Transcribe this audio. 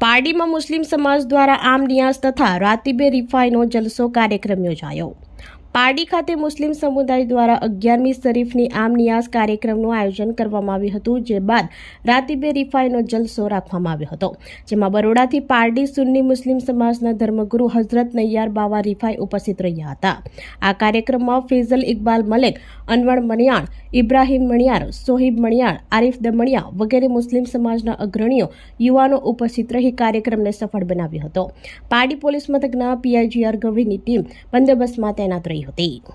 પારડીમાં મુસ્લિમ સમાજ દ્વારા આમ નિયાઝ તથા રાતીબે રિફાઈનો જલસો કાર્યક્રમ યોજાયો. પારડી ખાતે મુસ્લિમ સમુદાય દ્વારા અગિયારમી શરીફની આમ નિયાઝ કાર્યક્રમનું આયોજન કરવામાં આવ્યું હતું, જે બાદ રાતીબે રિફાઈનો જલસો રાખવામાં આવ્યો હતો. જેમાં બરોડાથી પારડી સુન્ની મુસ્લિમ સમાજના ધર્મગુરુ હઝરત નૈયાર બાવા રિફાઈ ઉપસ્થિત રહ્યા હતા. આ કાર્યક્રમમાં ફેઝલ ઇકબાલ મલેક, અનવર મણિયાળ, ઇબ્રાહિમ મણિયાર, સોહિબ મણિયાળ, આરિફ દમણિયા વગેરે મુસ્લિમ સમાજના અગ્રણીઓ, યુવાનો ઉપસ્થિત રહી કાર્યક્રમને સફળ બનાવ્યો હતો. પારડી પોલીસ મથકના પીઆઈજીઆર ગવિની ટીમ બંદોબસ્તમાં તૈનાત રહી dijo Tico.